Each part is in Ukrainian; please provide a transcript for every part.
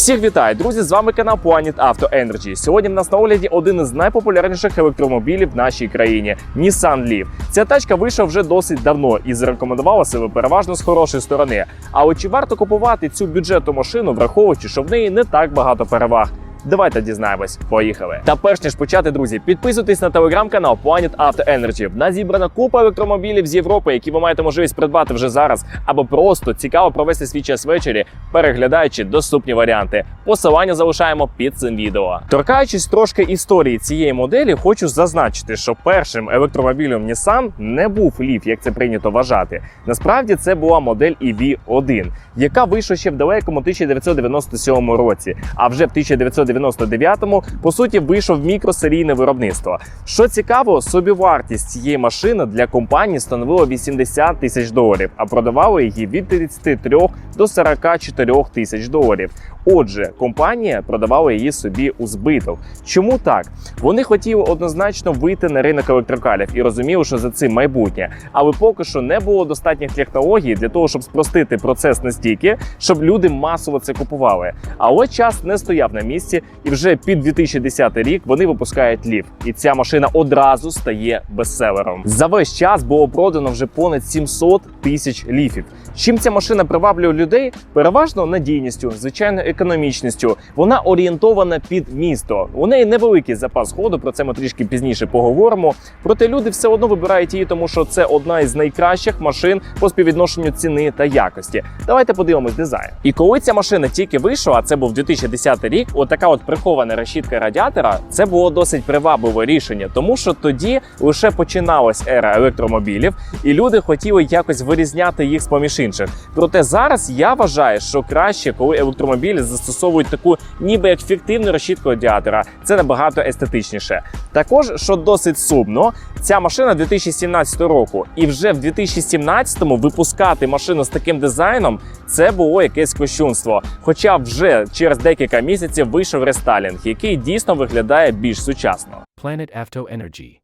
Всіх вітаю, друзі! З вами канал Planet Auto Energy. Сьогодні в нас на огляді один із найпопулярніших електромобілів в нашій країні Nissan Leaf. Ця тачка вийшла вже досить давно і зарекомендувала себе переважно з хорошої сторони. Але чи варто купувати цю бюджетну машину, враховуючи, що в неї не так багато переваг? Давайте дізнаємось. Поїхали. Та перш ніж почати, друзі, підписуйтесь на телеграм-канал Planet Auto Energy. В нас зібрана купа електромобілів з Європи, які ви маєте можливість придбати вже зараз, або просто цікаво провести свій час ввечері, переглядаючи доступні варіанти. Посилання залишаємо під цим відео. Торкаючись трошки історії цієї моделі, хочу зазначити, що першим електромобілем Nissan не був Leaf, як це прийнято вважати. Насправді це була модель EV1, яка вийшла ще в далекому 1997 році. А вже в 1999-му, по суті, вийшов мікросерійне виробництво. Що цікаво, собівартість цієї машини для компанії становила 80 тисяч доларів, а продавали її від 33 до 44 тисяч доларів. Отже, компанія продавала її собі у збиток. Чому так? Вони хотіли однозначно вийти на ринок електрокалів і розуміли, що за цим майбутнє. Але поки що не було достатніх технологій для того, щоб спростити процес настільки, щоб люди масово це купували. Але час не стояв на місці, і вже під 2010 рік вони випускають лів. І ця машина одразу стає бестселером. За весь час було продано вже понад 700 тисяч ліфів. Чим ця машина приваблює людей? Переважно надійністю, звичайно, економічністю. Вона орієнтована під місто. У неї невеликий запас ходу. Про це ми трішки пізніше поговоримо. Проте люди все одно вибирають її, тому що це одна із найкращих машин по співвідношенню ціни та якості. Давайте подивимось дизайн. І коли ця машина тільки вийшла, це був 2010 рік. Отака от прихована решітка радіатора. Це було досить привабливе рішення, тому що тоді лише починалась ера електромобілів, і люди хотіли якось вирізняти їх з поміж інших. Проте зараз я вважаю, що краще, коли електромобілі застосовують таку, ніби як фіктивну решітку радіатора. Це набагато естетичніше. Також, що досить сумно, ця машина 2017 року, і вже в 2017-му випускати машину з таким дизайном це було якесь кощунство. Хоча вже через декілька місяців вийшов рестайлінг, який дійсно виглядає більш сучасно. Planet Avto Energy.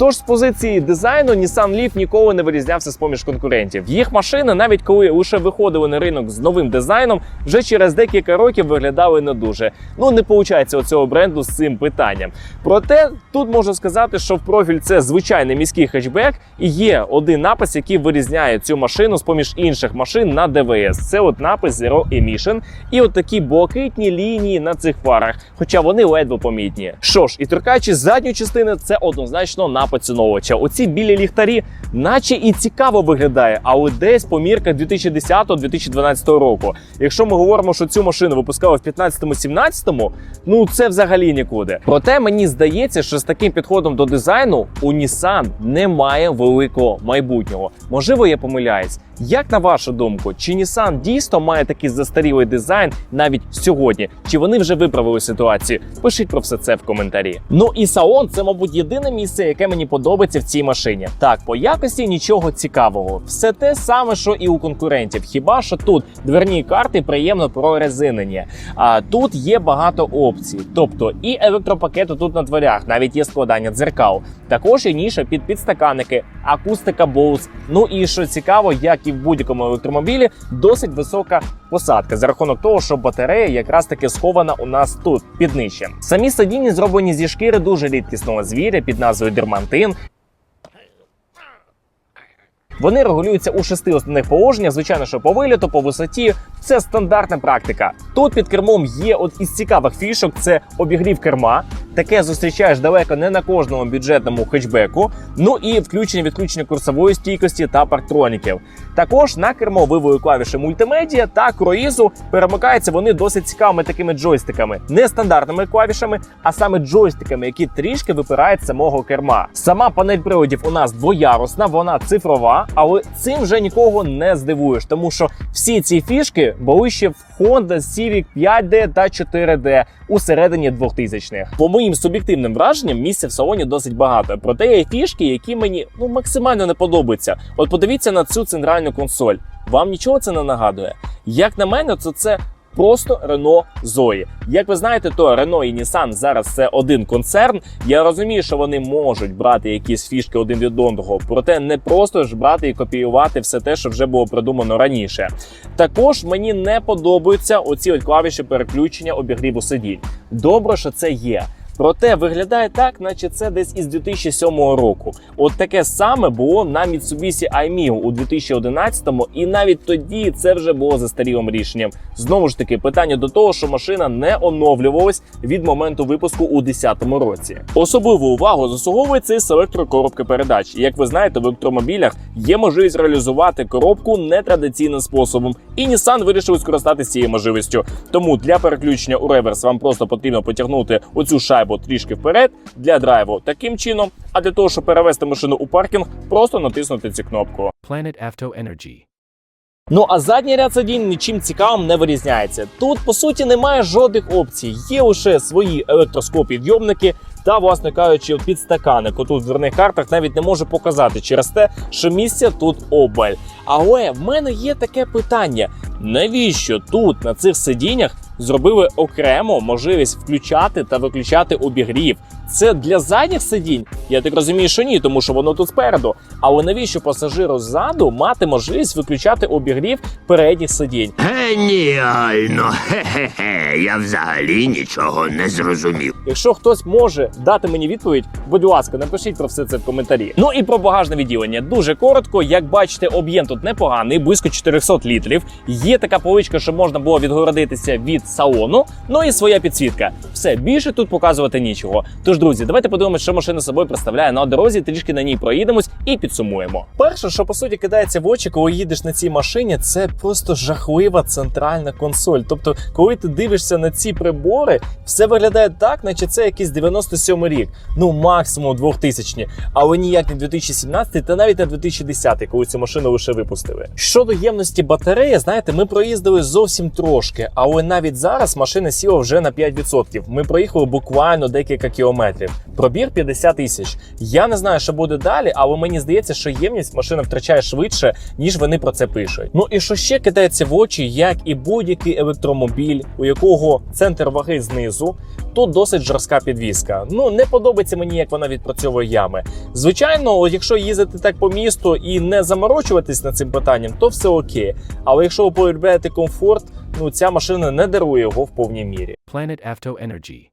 Тож з позиції дизайну Nissan Leaf ніколи не вирізнявся з поміж конкурентів. Їх машини, навіть коли лише виходили на ринок з новим дизайном, вже через декілька років виглядали не дуже. Ну не виходить у цього бренду з цим питанням. Проте тут можу сказати, що в профіль це звичайний міський хетчбек, і є один напис, який вирізняє цю машину з поміж інших машин на ДВС. Це от напис Zero Emission і от такі блакитні лінії на цих фарах, хоча вони ледве помітні. Що ж, і торкаючись задньої частини, це однозначно на поціновувача. Оці білі ліхтарі, наче і цікаво виглядає, але десь по мірках 2010-2012 року. Якщо ми говоримо, що цю машину випускали в 15-17, ну це взагалі нікуди. Проте мені здається, що з таким підходом до дизайну у Nissan немає великого майбутнього. Можливо, я помиляюсь. Як на вашу думку, чи Nissan дійсно має такий застарілий дизайн навіть сьогодні? Чи вони вже виправили ситуацію? Пишіть про все це в коментарі. Ну і салон це, мабуть, єдине місце, яке мені подобається в цій машині. Так, по якості нічого цікавого. Все те саме, що і у конкурентів. Хіба що тут дверні карти приємно прорезинені. А тут є багато опцій. Тобто і електропакети тут на дверях, навіть є складання дзеркал. Також є ніша під підстаканники, акустика Bose. Ну і що цікаво, як і в будь-якому електромобілі, досить висока посадка за рахунок того, що батарея якраз таки схована у нас тут під нижчем. Самі сидіння зроблені зі шкіри дуже рідкісного звіря під назвою дермантин. Вони регулюються у шести основних положеннях. Звичайно, що по виліту, по висоті це стандартна практика. Тут під кермом є от із цікавих фішок: це обігрів керма. Таке зустрічаєш далеко не на кожному бюджетному хетчбеку. Ну і включення відключення курсової стійкості та парктроніків. Також на кермо вивою клавіші мультимедіа та круїзу перемикаються вони досить цікавими такими джойстиками, не стандартними клавішами, а саме джойстиками, які трішки випирають самого керма. Сама панель приладів у нас двоярусна, вона цифрова, але цим вже нікого не здивуєш, тому що всі ці фішки були в Honda Civic 5D та 4D у середині 2000-х. По моїм суб'єктивним враженням, місця в салоні досить багато. Проте є фішки, які мені ну максимально не подобаються. От подивіться на цю центральну консоль. Вам нічого це не нагадує? Як на мене, то це Просто Рено Зої. Як ви знаєте, то Рено і Нісан зараз це один концерн. Я розумію, що вони можуть брати якісь фішки один від одного, проте не просто ж брати і копіювати все те, що вже було придумано раніше. Також мені не подобаються оці от клавіші переключення обігріву сидінь. Добре, що це є. Проте виглядає так, наче це десь із 2007 року. От таке саме було на Mitsubishi iMIO у 2011-му, і навіть тоді це вже було застарілим рішенням. Знову ж таки, питання до того, що машина не оновлювалась від моменту випуску у 2010 році. Особливу увагу заслуговує цей селектор коробки передач. Як ви знаєте, в електромобілях є можливість реалізувати коробку нетрадиційним способом, і Nissan вирішив скористатися цією можливістю. Тому для переключення у реверс вам просто потрібно потягнути оцю шайбу трішки вперед для драйву таким чином. А для того, щоб перевести машину у паркінг, просто натиснути цю кнопку. Planet Avto Energy. Ну а задній ряд сидінь нічим цікавим не вирізняється. Тут по суті немає жодних опцій. Є лише свої електроскопідйомники та, власне кажучи, підстаканник. Отут в дверних картах навіть не може показати через те, що місця тут обаль. Але в мене є таке питання: навіщо тут на цих сидіннях зробили окремо можливість включати та виключати обігрів? Це для задніх сидінь? Я так розумію, що ні, тому що воно тут спереду. Але навіщо пасажиру ззаду мати можливість виключати обігрів передніх сидінь? Геніально! Хе-хе-хе, я взагалі нічого не зрозумів. Якщо хтось може дати мені відповідь, будь ласка, напишіть про все це в коментарі. Ну і про багажне відділення. Дуже коротко. Як бачите, об'єм тут непоганий, близько 400 літрів. Є така поличка, що можна було відгородитися від салону. Ну і своя підсвітка. Все більше тут показувати нічого. Тож, друзі, давайте подивимося, що машина собою представляє на дорозі. Трішки на ній проїдемось і підсумуємо. Перше, що по суті кидається в очі, коли їдеш на цій машині, це просто жахлива центральна консоль. Тобто, коли ти дивишся на ці прибори, все виглядає так, наче це якийсь 97 рік, ну максимум 2000 але ніяк не 2017 та навіть не 2010, коли цю машину лише випустили. Щодо ємності батареї, знаєте, ми проїздили зовсім трошки, але навіть зараз машина сіла вже на 5%. Ми проїхали буквально декілька кілометрів. Пробіг 50 тисяч. Я не знаю, що буде далі, але мені здається, що ємність машина втрачає швидше, ніж вони про це пишуть. Ну і що ще кидається в очі, як і будь-який електромобіль, у якого центр ваги знизу. Тут досить жорстка підвізка. Ну не подобається мені, як вона відпрацьовує ями. Звичайно, якщо їздити так по місту і не заморочуватись над цим питанням, то все окей. Але якщо ви полюбляєте комфорт, ну ця машина не дарує його в повній мірі. Planet Auto Energy.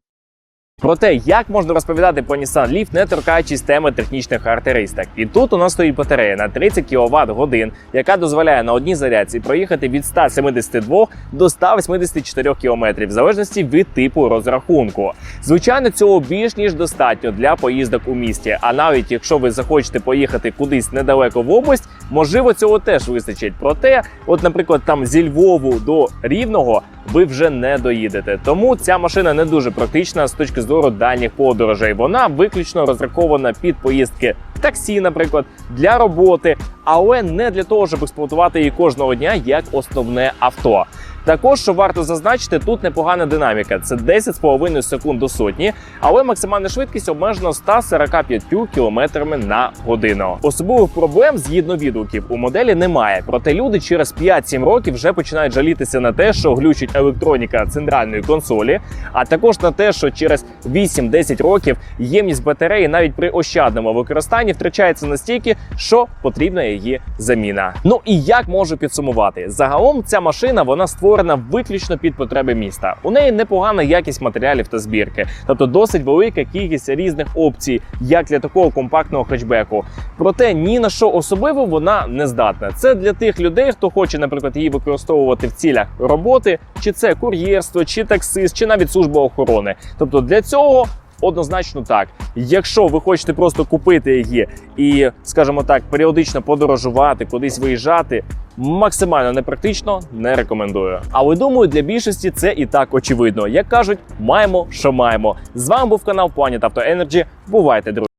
Про те, як можна розповідати про Nissan Leaf, не торкаючись теми технічних характеристик. І тут у нас стоїть батарея на 30 кВт годин, яка дозволяє на одній зарядці проїхати від 172 до 184 км, в залежності від типу розрахунку. Звичайно, цього більш ніж достатньо для поїздок у місті. А навіть якщо ви захочете поїхати кудись недалеко в область, можливо, цього теж вистачить. Проте, от, наприклад, там зі Львову до Рівного ви вже не доїдете. Тому ця машина не дуже практична з точки зору дальніх подорожей. Вона виключно розрахована під поїздки таксі, наприклад, для роботи, але не для того, щоб експлуатувати її кожного дня як основне авто. Також, що варто зазначити, тут непогана динаміка. Це 10,5 секунд до сотні, але максимальна швидкість обмежена 145 км на годину. Особливих проблем згідно відгуків у моделі немає. Проте люди через 5-7 років вже починають жалітися на те, що глючить електроніка центральної консолі, а також на те, що через 8-10 років ємність батареї навіть при ощадному використанні втрачається настільки, що потрібна її заміна. Ну і як можу підсумувати? Загалом ця машина вона створена виключно під потреби міста. У неї непогана якість матеріалів та збірки, тобто досить велика кількість різних опцій, як для такого компактного хетчбеку. Проте ні на що особливо вона не здатна. Це для тих людей, хто хоче, наприклад, її використовувати в цілях роботи, чи це кур'єрство, чи таксист, чи навіть служба охорони. Тобто для цього. Однозначно так. Якщо ви хочете просто купити її і, скажімо так, періодично подорожувати, кудись виїжджати, максимально непрактично не рекомендую. Але думаю, для більшості це і так очевидно. Як кажуть, маємо, що маємо. З вами був канал Planet Auto Energy. Бувайте, друзі!